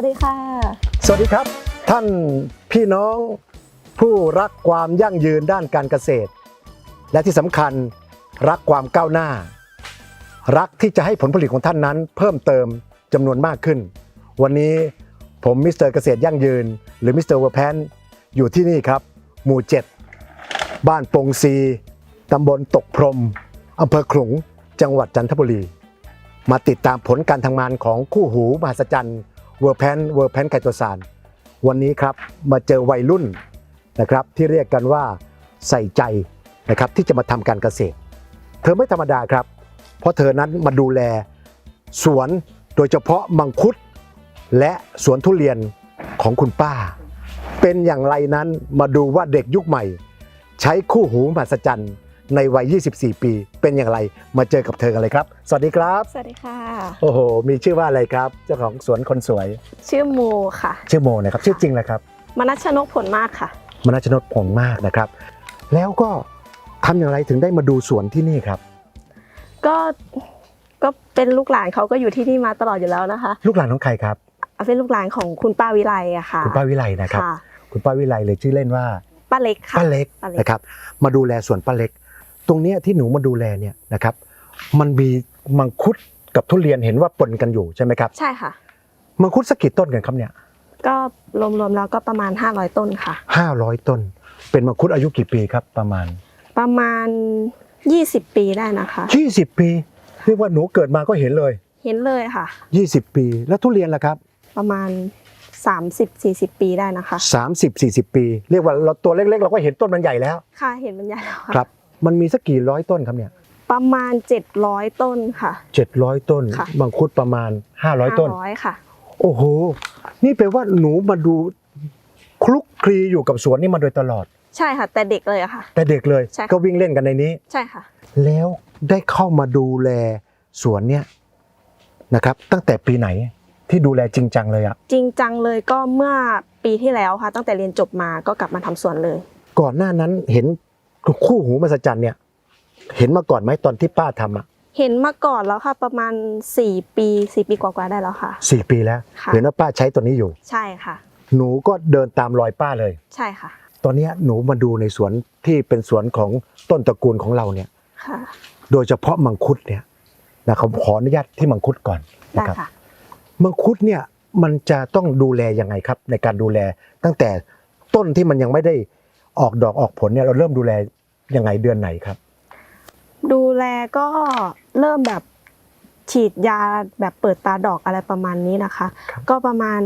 วัสดีค่ะ สวัสดีครับ ท่านพี่น้องผู้รักความยั่งยืนด้านการเกษตร และที่สำคัญรักความก้าวหน้า รักที่จะให้ผลผลิตของท่านนั้น เพิ่มเติมจำนวนมากขึ้น วันนี้ผมมิสเตอร์เกษตรยั่งยืน หรือมิสเตอร์เวอร์แพนอยู่ที่นี่ครับ หมู่ 7 บ้านปงซีตำบลตกพรมอำเภอขลุง จังหวัดจันทบุรี มาติดตามผลการทำงานของคู่หูมหัศจรรย์ เวอร์แพนเวอร์แพนไคโตซานวันนี้ครับมาเจอวัยรุ่นนะครับที่เรียกกันว่าใส่ใจนะครับที่จะมาทำการเกษตร เธอไม่ธรรมดาครับ เพราะเธอนั้นมาดูแลสวนโดยเฉพาะมังคุดและสวนทุเรียนของคุณป้า เป็นอย่างไรนั้นมาดูว่าเด็กยุคใหม่ ใช้คู่หูมหัศจรรย์ ในวัย 24 ปีเป็นอย่างไรมาเจอกับเธอกันเลยครับ สวัสดีครับ สวัสดีค่ะ โอ้โห มีชื่อว่าอะไรครับ เจ้าของสวนคนสวย ชื่อโมค่ะ ชื่อโมนะครับ ชื่อจริงเลยครับ มนัชนกผลมากค่ะ มนัชนดผงมากนะครับ แล้วก็ทำอย่างไรถึงได้มาดูสวนที่นี่ครับ ก็ก็เป็นลูกหลานเขาก็อยู่ที่นี่มาตลอดอยู่แล้วนะคะ ลูกหลานของใครครับเอาเป็นลูกหลานของคุณป้าวิไลอะค่ะ คุณป้าวิไลนะครับค่ะคุณป้าวิไลเลยชื่อเล่นว่าป้าเล็กค่ะป้าเล็กป้าเล็กนะครับ มาดูแลสวนป้าเล็ก ตรงเนี้ยที่หนูมาดูแลเนี่ยนะครับ มันมีมังคุดกับทุเรียนเห็นว่าปนกันอยู่ใช่ไหมครับ ใช่ค่ะ มังคุดสักกี่ต้นกันครับเนี่ย ก็รวมๆแล้วก็ประมาณ 500 ต้นค่ะห้าร้อยต้น เป็นมังคุดอายุกี่ปีครับประมาณ ประมาณ 20 ปีได้นะคะ 20 ปีเรียกว่าหนูเกิดมาก็เห็นเลย เห็นเลยค่ะ 20 ปี แล้วทุเรียนล่ะครับ ประมาณ 30-40 ปีได้นะคะ 30 40 ปี เรียกว่าเราตัวเล็กๆ เราก็เห็นต้นมันใหญ่แล้ว ค่ะ เห็นมันใหญ่แล้วค่ะครับ มันมีสักกี่ร้อยต้นครับเนี่ย ประมาณ 700 ต้นค่ะ 700 ต้น ค่ะมังคุดประมาณ 500 ต้น 500ค่ะ โอ้โห นี่แปลว่าหนูมาดูคลุกคลีอยู่กับสวนนี่มาโดยตลอด ใช่ค่ะ แต่เด็กเลยอะค่ะ แต่เด็กเลย ใช่ค่ะ ก็วิ่งเล่นกันในนี้ ใช่ค่ะ แล้วได้เข้ามาดูแลสวนเนี่ยนะครับ ตั้งแต่ปีไหนที่ดูแลจริงจังเลยอะจริงจังเลยก็เมื่อปีที่แล้วค่ะ ตั้งแต่เรียนจบมาก็กลับมาทำสวนเลย ก่อนหน้านั้นเห็น คู่หูมหัศจรรย์เนี่ย เห็นมาก่อนไหมตอนที่ป้าทำอะเห็นมาก่อนแล้วค่ะ ประมาณ 4 ปี 4 ปีกว่าๆได้แล้วค่ะ สี่ปีแล้ว ค่ะ เห็นว่าป้าใช้ตัวนี้อยู่ ใช่ค่ะ หนูก็เดินตามรอยป้าเลย ใช่ค่ะตอนเนี้ยหนูมาดูในสวนที่เป็นสวนของต้นตระกูลของเราเนี่ย ค่ะ โดยเฉพาะมังคุดเนี่ยนะครับขออนุญาตที่มังคุดก่อนได้นะครับ ค่ะ มังคุดเนี่ยมันจะต้องดูแลยังไงครับ ในการดูแลตั้งแต่ต้นที่มันยังไม่ได้ออกดอกออกผลเนี่ยเราเริ่มดูแล ยังไงเดือนไหนครับ ดูแลก็เริ่มแบบฉีดยาแบบเปิดตาดอกอะไรประมาณนี้นะคะ ครับ ก็ประมาณ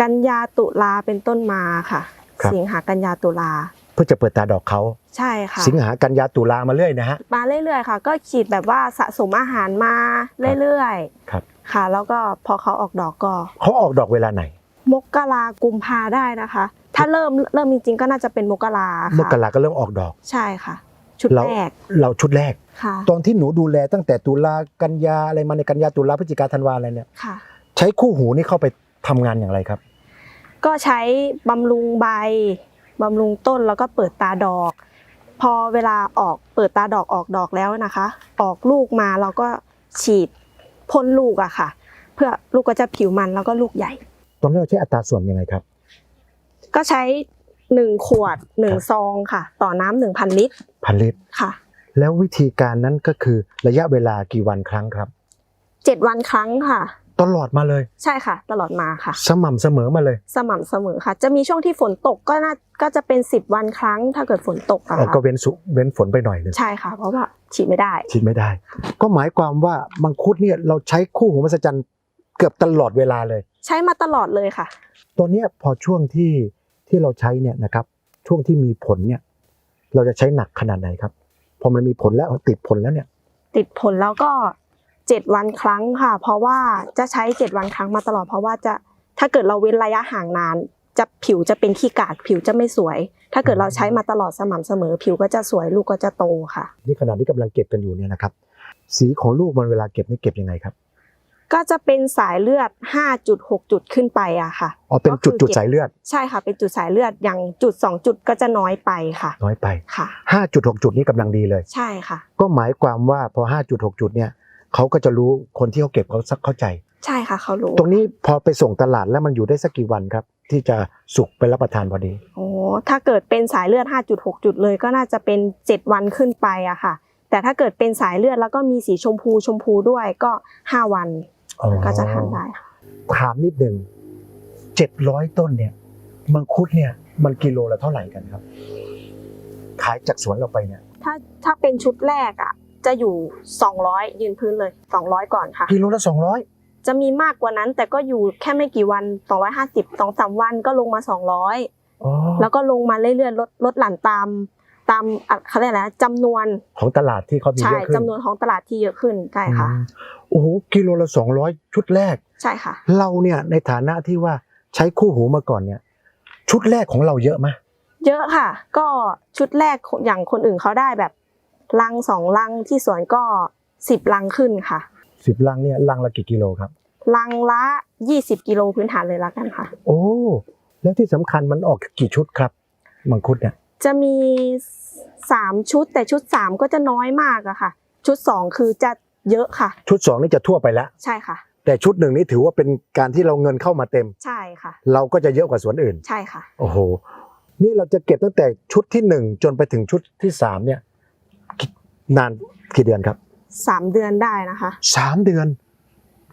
กันยาตุลาเป็นต้นมาค่ะครับสิงหากันยาตุลาเพื่อจะเปิดตาดอกเขาใช่ค่ะ สิงหากันยาตุลามาเรื่อยนะฮะ มาเรื่อยๆค่ะ ก็ฉีดแบบว่าสะสมอาหารมาเรื่อยครับๆค่ะ แล้วก็พอเขาออกดอกก็เขาออกดอกเวลาไหน มกรากุมภาได้นะคะ ถ้าเริ่มเริ่มจริงๆก็น่าจะเป็นมกราเมื่อค่ะกราก็เริ่มออกดอก ใช่ค่ะ ชุดเราแรกเราชุดแรก ค่ะ ตอนที่หนูดูแลตั้งแต่ตุลากันยาอะไรมาในกันยาตุลาพฤศจิกาธันวาอะไรเนี่ยค่ะ ใช้คู่หูนี่เข้าไปทำงานอย่างไรครับ ก็ใช้บำรุงใบบำรุงต้นแล้วก็เปิดตาดอก พอเวลาออกเปิดตาดอกออกดอกแล้วนะคะ ออกลูกมาเราก็ฉีดพ่นลูกอะค่ะ เพื่อลูกก็จะผิวมันแล้วก็ลูกใหญ่ ตอนนี้นเราใช้อัตราส่วนยังไงครับ ก็ใช้หนึ่งขวดหนึ่งซองค่ะ ต่อน้ำหนึ่งพันลิตรพันลิตรค่ะ แล้ววิธีการนั้นก็คือระยะเวลากี่วันครั้งครับเจ็ดวันครั้งค่ะ ตลอดมาเลย ใช่ค่ะ ตลอดมาค่ะ สม่ำเสมอมาเลยสม่ำเสมอค่ะ จะมีช่วงที่ฝนตกก็น่าก็จะเป็นสิบวันครั้ง ถ้าเกิดฝนตกอะเอ่อค่ะก็เว้นสุเว้นฝนไปหน่อยหนึงใช่ค่ะ เพราะว่าฉีดไม่ได้ฉีดไม่ได้ ก็หมายความว่ามังคุดเนี่ยเราใช้คู่หูมหัศจรรย์เกือบตลอดเวลาเลย ใช้มาตลอดเลยค่ะตอนเนี้ยพอช่วงที่ ที่เราใช้เนี่ยนะครับช่วงที่มีผลเนี่ย เราจะใช้หนักขนาดไหนครับพอมันมีผลแล้วติดผลแล้วเนี่ย ติดผลแล้วก็เจ็ดวันครั้งค่ะ เพราะว่าจะใช้เจ็ดวันครั้งมาตลอด เพราะว่าจะถ้าเกิดเราเว้นระยะห่างนาน จะผิวจะเป็นขี้กาดผิวจะไม่สวย ถ้าเกิดเราใช้มาตลอดสม่ำเสมอ ผิวก็จะสวยลูกก็จะโตค่ะ นี่ขณะที่กำลังเก็บกันอยู่เนี่ยนะครับ สีของลูกมันเวลาเก็บนี่เก็บยังไงครับ ก็จะเป็นสายเลือด5จุด6จุดขึ้นไปอะค่ะอ๋อเป็นก็คืจุดอจุดเก็บสายเลือด ใช่ค่ะ เป็นจุดสายเลือดอย่างจุด 2 จุดก็จะน้อยไปค่ะ น้อยไปค่ะ5จุด6จุดนี่กำลังดีเลย ใช่ค่ะ ก็หมายความว่าพอ5จุด6จุดเนี่ยเขาก็จะรู้คนที่เขาเก็บเขาเข้าใจ ใช่ค่ะเขารู้ ตรงนี้พอไปส่งตลาดแล้วมันอยู่ได้สักกี่วันครับ ที่จะสุกไปรับประทานพอดีโอ้ถ้าเกิดเป็นสายเลือด 5.6 จุดเลย ก็น่าจะเป็น 7 วันขึ้นไปอะค่ะ แต่ถ้าเกิดเป็นสายเลือดแล้วก็มีสีชมพูชมพูด้วยก็ 5 วันอ๋อ ก็จะทานได้ค่ะถามนิดหนึ่งเจ็ดร้อยต้นเนี่ย มังคุดเนี่ยมันกิโลละเท่าไหร่กันครับ ขายจากสวนเราไปเนี่ย ถ้าถ้าเป็นชุดแรกอะจะอยู่200ยืนพื้นเลย200ก่อนค่ะกิโลละสองร้อยจะมีมากกว่านั้นแต่ก็อยู่แค่ไม่กี่วัน250 2 3วันก็ลงมา200อ๋อแล้วก็ลงมาเรื่อยๆลดลดหลั่นตามตามอะเขาเรียกอะไรนะจำนวนของตลาดที่เขามีใช่เยอะขึ้นจำนวนของตลาดที่เยอะขึ้นใช่ค่ะอืม โอ้โหกิโลละสองร้อยชุดแรก ใช่ค่ะ เราเนี่ยในฐานะที่ว่าใช้คู่หูมาก่อนเนี่ย ชุดแรกของเราเยอะไหมเยอะค่ะ ก็ชุดแรกอย่างคนอื่นเขาได้แบบลังสองลังที่สวนก็สิบลังขึ้นค่ะสิบลังเนี่ยลังละกี่กิโลครับ ลังละยี่สิบกิโลพื้นฐานเลยละกันค่ะ โอ้แล้วที่สำคัญมันออกกี่ชุดครับ มังคุดเนี่ยจะมีสามชุดแต่ชุดสามก็จะน้อยมากอะค่ะ ชุดสองคือจะ เยอะค่ะ ชุดสองนี่จะทั่วไปแล้ว ใช่ค่ะ แต่ชุดหนึ่งนี่ถือว่าเป็นการที่เราเงินเข้ามาเต็ม ใช่ค่ะ เราก็จะเยอะกว่าสวนอื่น ใช่ค่ะ โอ้โห นี่เราจะเก็บตั้งแต่ชุดที่หนึ่งจนไปถึงชุดที่สามเนี่ยกี่นานกี่เดือนครับสามเดือนได้นะคะสามเดือน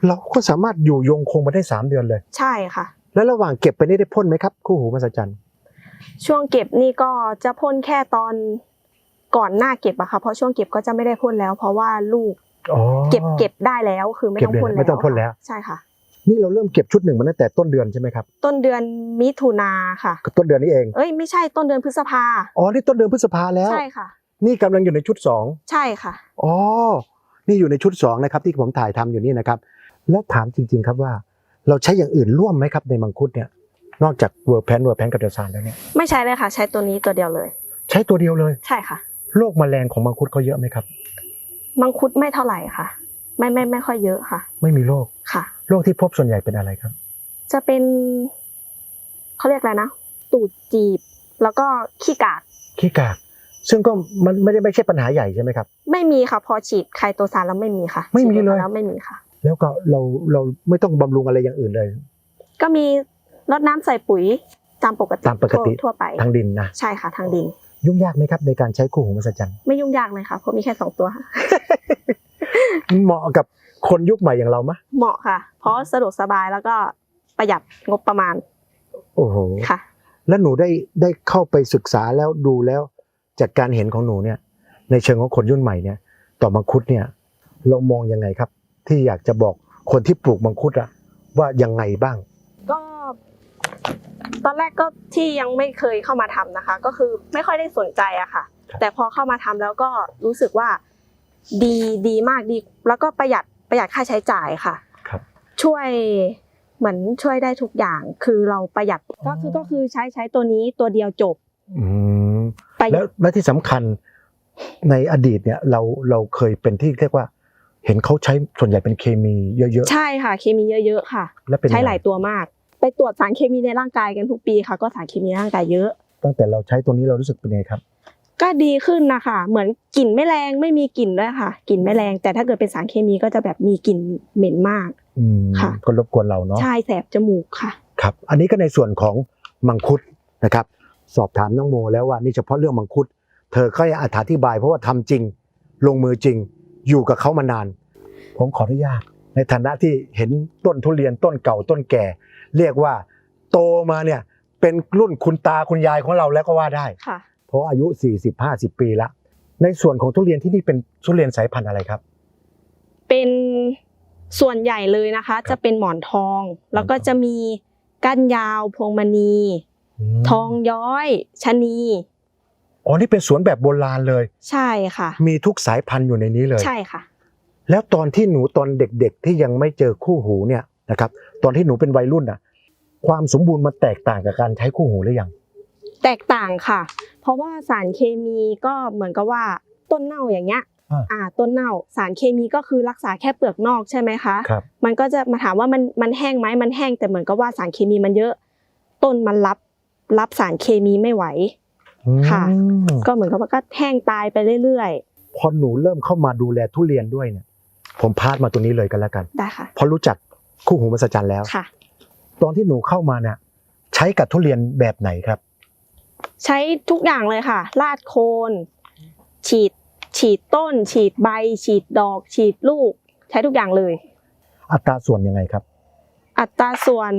เราก็สามารถอยู่ยงคงมาได้สามเดือนเลย ใช่ค่ะ แล้วระหว่างเก็บไปนี่ได้พ่นไหมครับคู่หูมหัศจรรย์ช่วงเก็บนี่ก็จะพ่นแค่ตอนก่อนหน้าเก็บอะค่ะเพราะช่วงเก็บก็จะไม่ได้พ่นแล้ว เพราะว่าลูกอ๋อ เก็บเก็บได้แล้วคือไม่ต้องพ่นแล้วเก็บได้ไม่ต้องพ่นแล้วใช่ค่ะ นี่เราเริ่มเก็บชุดหนึ่งมาตั้งแต่ต้นเดือนใช่ไหมครับ ต้นเดือนมิถุนาค่ะก็ต้นเดือนนี้เองเอ้ยไม่ใช่ต้นเดือนพฤษภาอ๋อนี่ต้นเดือนพฤษภาแล้วใช่ค่ะ นี่กำลังอยู่ในชุดสองใช่ค่ะอ๋อนี่อยู่ในชุดสองนะครับที่ผมถ่ายทำอยู่นี่นะครับ แล้วถามจริง ๆ ครับว่า เราใช้อย่างอื่นร่วมไหมครับในมังคุดเนี่ยนอกจากเวอร์แพนเวอร์แพนกับเดซานแล้วเนี่ยไม่ใช่เลยค่ะ ใช้ตัวนี้ตัวเดียวเลย ใช้ตัวเดียวเลย ใช่ค่ะโรคแมลงของมังคุดเขาเยอะไหมครับ มังคุดไม่เท่าไหร่ค่ะ ไม่ไม่ไม่ค่อยเยอะค่ะ ไม่มีโรคค่ะโรคที่พบส่วนใหญ่เป็นอะไรครับ จะเป็นเขาเรียกอะไรนะตูดจีบ แล้วก็ขี้กากขี้กาก ซึ่งก็มันไม่ได้ไม่ใช่ปัญหาใหญ่ใช่ไหมครับ ไม่มีค่ะ พอฉีดไคโตซานแล้วไม่มีค่ะ ไม่มีเลยฉีดแล้วไม่มีค่ะ แล้วก็เราเราไม่ต้องบำรุงอะไรอย่างอื่นเลย ก็มีรดน้ำใส่ปุ๋ยตามปกติตามปกติทั่วทั่วไปทางดินนะใช่ค่ะทางดิน ยุ่งยากไหมครับในการใช้คู่หูมหัศจรรย์ไม่ยุ่งยากเลยค่ะเพราะมีแค่สองตัวเหมาะกับคนยุคใหม่อย่างเราไหมเหมาะค่ะ เพราะสะดวกสบายแล้วก็ประหยัดงบประมาณ โอ้โหค่ะ แล้วหนูได้ได้เข้าไปศึกษาแล้วดูแล้ว จากการเห็นของหนูเนี่ย ในเชิงของคนรุ่นใหม่เนี่ย ต่อมังคุดเนี่ย เรามองยังไงครับ ที่อยากจะบอกคนที่ปลูกมังคุดอะว่ายังไงบ้างก็ ตอนแรกก็ที่ยังไม่เคยเข้ามาทำนะคะ ก็คือไม่ค่อยได้สนใจอะค่ะครับแต่พอเข้ามาทำแล้วก็รู้สึกว่าดีดีมากดี แล้วก็ประหยัดประหยัดค่าใช้จ่ายค่ะครับ ช่วยเหมือนช่วยได้ทุกอย่างคือเราประหยัดก็คือก็คือใช้ใช้ตัวนี้ตัวเดียวจบอืมประหแล้ยัวดและที่สำคัญในอดีตเนี่ยเราเราเคยเป็นที่เรียกว่า เห็นเขาใช้ส่วนใหญ่เป็นเคมีเยอะใช่ค่ะ เคมีเยอะๆค่ะๆและเป็นใช้งไงหลายตัวมาก ไปตรวจสารเคมีในร่างกายกันทุกปีค่ะ ก็สารเคมีในร่างกายเยอะ ตั้งแต่เราใช้ตัวนี้เรารู้สึกเป็นไงครับ ก็ดีขึ้นนะคะเหมือนกลิ่นไม่แรงไม่มีกลิ่นด้วยค่ะกลิ่นไม่แรง แต่ถ้าเกิดเป็นสารเคมีก็จะแบบมีกลิ่นเหม็นมากอืมค่ะ ก็รบกวนเราเนาะใช่แสบจมูกค่ะ ครับ อันนี้ก็ในส่วนของมังคุดนะครับ สอบถามน้องโมแล้วว่านี่เฉพาะเรื่องมังคุด เธอก็อธิบาย เพราะว่าทำจริง ลงมือจริง อยู่กับเขามานาน ผมขออนุญาตในฐานะที่เห็นต้นทุเรียนต้นเก่าต้นแก่ เรียกว่า โตมาเนี่ยเป็นรุ่นคุณตาคุณยายของเราแล้วก็ว่าได้ค่ะ เพราะอายุ 40-50 ปีละ ในส่วนของทุเรียนที่นี่เป็นทุเรียนสายพันธุ์อะไรครับ เป็นส่วนใหญ่เลยนะคะ จะเป็นหมอนทอง แล้วก็จะมีก้านยาวพวงมณี ทองย้อยชะนีอ๋อนี่เป็นสวนแบบโบราณเลย ใช่ค่ะ มีทุกสายพันธุ์อยู่ในนี้เลย ใช่ค่ะ แล้วตอนที่หนูตอนเด็กๆที่ยังไม่เจอคู่หูเนี่ยนะครับ ตอนที่หนูเป็นวัยรุ่นอะ ความสมบูรณ์มันแตกต่างกับการใช้คู่หูหรือยัง แตกต่างค่ะ เพราะว่าสารเคมีก็เหมือนกับว่าต้นเน่าอย่างเงี้ยอ่าอ่าต้นเน่าสารเคมีก็คือรักษาแค่เปลือกนอกใช่ไหมคะครับมันก็จะมาถามว่ามันมันแห้งไหมมันแห้งแต่เหมือนกับว่าสารเคมีมันเยอะ ต้นมันรับรับสารเคมีไม่ไหวค่ะอืมก็เหมือนกับว่าก็แห้งตายไปเรื่อยพอหนูเริ่มเข้ามาดูแลทุเรียนด้วยเนี่ย ผมพาดมาตรงนี้เลยกันแล้วกันๆได้ค่ะเพราะรู้จัก คู่หูมหัศจรรย์แล้ว ค่ะ ตอนที่หนูเข้ามาเนี่ยใช้กับทุเรียนแบบไหนครับ ใช้ทุกอย่างเลยค่ะลาดโคน ฉีด ฉีดต้น ฉีดใบ ฉีดดอก ฉีดลูก ใช้ทุกอย่างเลย อัตราส่วนยังไงครับ อัตราส่วน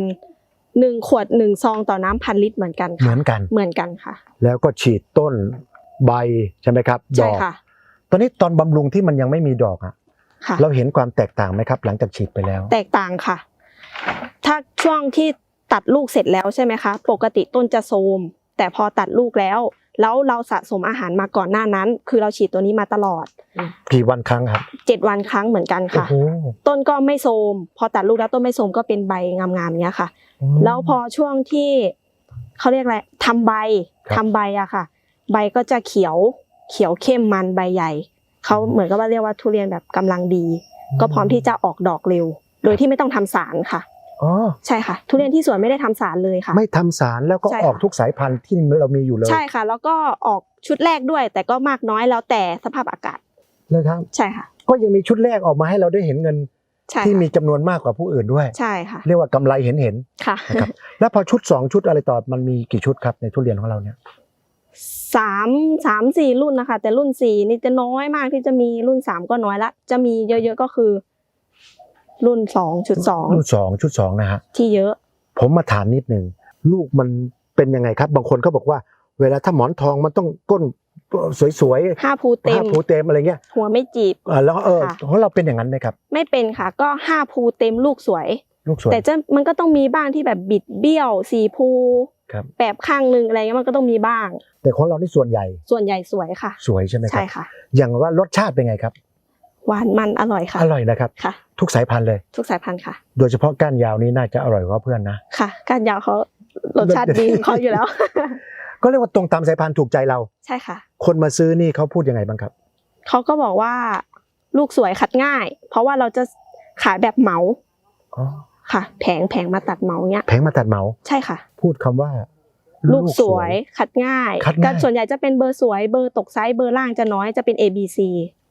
หนึ่งขวดหนึ่งซองต่อน้ำพันลิตรเหมือนกันเหค่ะมือนกัน เหมือนกันค่ะ แล้วก็ฉีดต้นใบใช่ไหมครับ ดใช่อก ค่ะ ตอนนี้ตอนบำรุงที่มันยังไม่มีดอกอะค่ะ เราเห็นความแตกต่างไหมครับ หลังจากฉีดไปแล้ว แตกต่างค่ะ ถ้าช่วงที่ตัดลูกเสร็จแล้วใช่ไหมคะ ปกติต้นจะโทรมแต่พอตัดลูกแล้ว แล้วเราสะสมอาหารมาก่อนหน้านั้น คือเราฉีดตัวนี้มาตลอดกี่วันครั้งครับเจ็ดวันครั้งเหมือนกันค่ะโอ้โหต้นก็ไม่โทรมพอตัดลูกแล้วต้นไม่โทรมก็เป็นใบงามๆเนี้ยค่ะ แล้วพอช่วงที่เขาเรียกอะไรทำใบครับทำใบอะค่ะ ใบก็จะเขียวเขียวเข้มมันใบใหญ่ เขาเหมือนกับว่าเรียกว่าทุเรียนแบบกำลังดี ก็พร้อมที่จะออกดอกเร็ว โดยที่ไม่ต้องทำสารค่ะอ๋อใช่ค่ะ ทุเรียนที่สวนไม่ได้ทำสารเลยค่ะ ไม่ทำสารแล้วก็ใช่ออกค่ะทุกสายพันธุ์ที่เรามีอยู่เลย ใช่ค่ะ แล้วก็ออกชุดแรกด้วย แต่ก็มากน้อยแล้วแต่สภาพอากาศเลยครับ ใช่ค่ะ ก็ยังมีชุดแรกออกมาให้เราได้เห็นเงินใช่ที่ค่ะมีจำนวนมากกว่าผู้อื่นด้วยใช่ค่ะเรียกว่ากำไรเห็นเห็นค่ะๆนะครับแล้วพอชุด 2 ชุดอะไรต่อมันมีกี่ชุดครับในทุเรียนของเราเนี่ย สามสามสี่รุ่นนะคะ แต่รุ่นสี่นี่จะน้อยมากที่จะมีรุ่นสามก็น้อยละ จะมีเยอะๆก็คือ รุ่นสองจุดสองรุ่นสองชุดสองนะฮะที่เยอะ ผมมาถามนิดนึงลูกมันเป็นยังไงครับ บางคนก็บอกว่า เวลาถ้าหมอนทองมันต้องก้นสวยห้าภูๆเต็ห้ามผูเต็มอะไรเงี้ยหัวไม่จีบอ่าแล้วเออค่ะของเราเป็นอย่างนั้นไหมครับ ไม่เป็นค่ะ ก็ห้าภูเต็มลูกสวย ลูกสวยแต่จะมันก็ต้องมีบ้างที่แบบบิดเบี้ยวสีภู ครับแบบข้างหนึ่งอะไรเงี้ยมันก็ต้องมีบ้าง แต่ของเรานี่ส่วนใหญ่ ส่วนใหญ่สวยค่ะ สวยใช่ไหมครัใช่บ ค่ะ อย่างว่ารสชาติเป็นไงครับ หวานมันอร่อยค่ะอร่อยนะครับ ค่ะ ทุกสายพันธุ์เลย ทุกสายพันธุ์ค่ะ โดยเฉพาะก้านยาวนี้น่าจะอร่อยกว่าเพื่อนนะ ค่ะการยาวเขารสชาติดีของเขาอยู่แล้ว ก็เรียกว่าตรงตามสายพันธุ์ถูกใจเรา ใช่ค่ะ คนมาซื้อนี่เขาพูดยังไงบ้างครับ เขาก็บอกว่าลูกสวยคัดง่าย เพราะว่าเราจะขายแบบเหมา อ๋อ ค่ะ แผงแผงมาตัดเหมาเนี้ยแผงมาตัดเหมาใช่ค่ะ พูดคำว่า ลูกสวยคัดง่ายคัดง่ายก็ส่วนใหญ่จะเป็นเบอร์สวยเบอร์ตกไซส์เบอร์ล่างจะน้อยจะเป็น A B C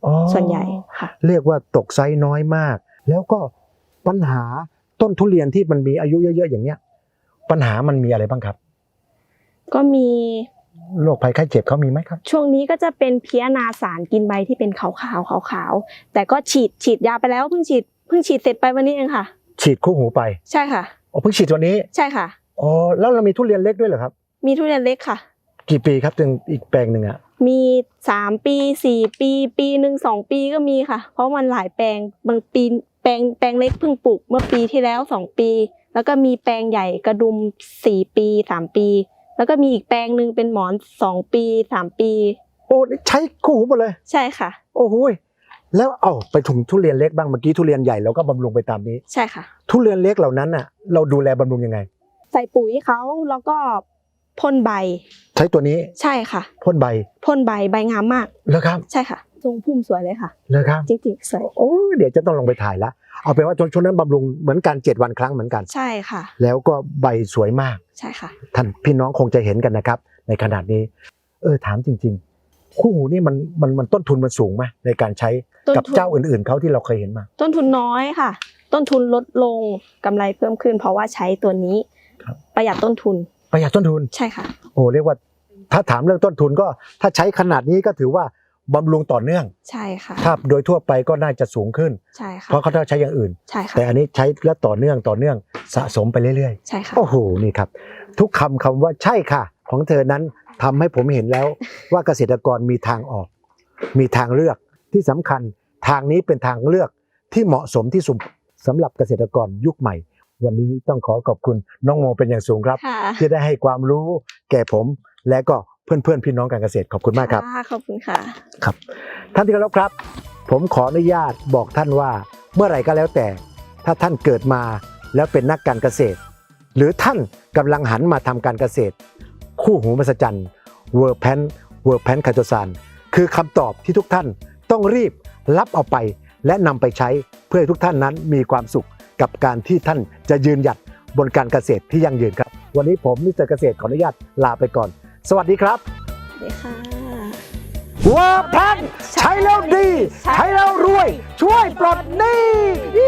อ๋อส่วนใหญ่ค่ะ เรียกว่าตกไซส์น้อยมาก แล้วก็ปัญหาต้นทุเรียนที่มันมีอายุเยอะๆอย่างเนี้ย ปัญหามันมีอะไรบ้างครับ ก็มีโรคภัยไข้เจ็บเขามีไหมครับ ช่วงนี้ก็จะเป็นเพี้ยนาสารกินใบที่เป็นขาวขาวขาวขาวๆแต่ก็ฉีดฉีดยาไปแล้วเพิ่งฉีดเพิ่งฉีดเสร็จไปวันนี้เองค่ะ ฉีฉีดคู่หูไปใช่ค่ะอ๋อเพิ่งฉีดวันนี้ใช่ค่ะอ๋อแล้วเรามีทุเรียนเล็กด้วยเหรอครับ มีทุเรียนเล็กค่ะ กี่ปีครับถึงอีกแปลงหนึ่งอะมีสามปีสี่ปีปีหนึ่งสองปีก็มีค่ะ เพราะมันหลายแปลงบางปีแปลงแปลงเล็กเพิ่งปลูกเมื่อปีที่แล้วสองปี แล้วก็มีแปลงใหญ่กระดุมสี่ปีสามปี แล้วก็มีอีกแปลงหนึ่งเป็นหมอนสองปีสามปี โอ้นี่ใช้คู่หูหมดเลย ใช่ค่ะ โอ้โหย แล้วเอาไปถุงทุเรียนเล็กบ้างเมื่อกี้ทุเรียนใหญ่เราก็บำรุงไปตามนี้ ใช่ค่ะ ทุเรียนเล็กเหล่านั้นน่ะ เราดูแลบำรุงยังไง ใส่ปุ๋ยเขาแล้วก็พ่นใบ ใช้ตัวนี้ใช่ค่ะพ่นใบพ่นใบใบงามมากแล้วครับใช่ค่ะทรงพุ่มสวยเลยค่ะแล้วครับจริงๆสวยโอ้ยเดี๋ยวจะต้องลงไปถ่ายละเอาเป็นว่าช่วงนั้นบำรุงเหมือนกันเจ็ดวันครั้งเหมือนกัน ใช่ค่ะ แล้วก็ใบสวยมาก ใช่ค่ะ ท่านพี่น้องคงจะเห็นกันนะครับ ในขนาดนี้ เออถามจริง ๆ คู่หูนี่มันมันมันต้นทุนมันสูงไหมในการใช้ต้นกับทุน เจ้าอื่นๆเขาที่เราเคยเห็นมา ต้นทุนน้อยค่ะ ต้นทุนลดลงกำไรเพิ่มขึ้น เพราะว่าใช้ตัวนี้ ครับ ประหยัดต้นทุนประหยัดต้นทุน ใช่ค่ะ โอ้เรียกว่าถ้าถามเรื่องต้นทุนก็ถ้าใช้ขนาดนี้ก็ถือว่าบำรุงต่อเนื่องใช่ค่ะ ถ้าโดยทั่วไปก็น่าจะสูงขึ้น ใช่ค่ะเพราะเขาต้องใช้อย่างอื่น ใช่ค่ะ แต่อันนี้ใช้แล้วต่อเนื่องต่อเนื่องสะสมไปเรื่อยใช่ค่ะๆโอ้โหนี่ครับ ทุกคำคำว่าใช่ค่ะ ของเธอนั้นทำให้ผมเห็นแล้วว่าเกษตรกรมีทางออก มีทางเลือกที่สำคัญทางนี้เป็นทางเลือกที่เหมาะสมที่สุดสำหรับเกษตรกรยุคใหม่ วันนี้ต้องขอขอบคุณน้องโมเป็นอย่างสูงครับค่ะที่ได้ให้ความรู้แก่ผมและก็เพื่อนๆพี่น้องการเกษตรขอบคุณมากครับะขอบคุณค่ะครับท่านที่เคารพครับ ผมขออนุญาตบอกท่านว่าเมื่อไหร่ก็แล้วแต่ ถ้าท่านเกิดมาแล้วเป็นนักการเกษตร หรือท่านกำลังหันมาทำการเกษตร คู่หูมหัศจรรย์เวอร์แพนเวอร์แพนคาโตซานคือคำตอบที่ทุกท่านต้องรีบรับเอาไป และนำไปใช้เพื่อให้ทุกท่านนั้นมีความสุขกับการที่ท่านจะยืนหยัดบนการเกษตรที่ยั่งยืนครับ วันนี้ผมมิสเตอร์เกษตรขออนุญาตลาไปก่อน สวัสดีครับสวัสดีค่ะเวอร์แพนใช้แล้วดี ใช้แล้วรวย ช่วยปลดหนี้เย้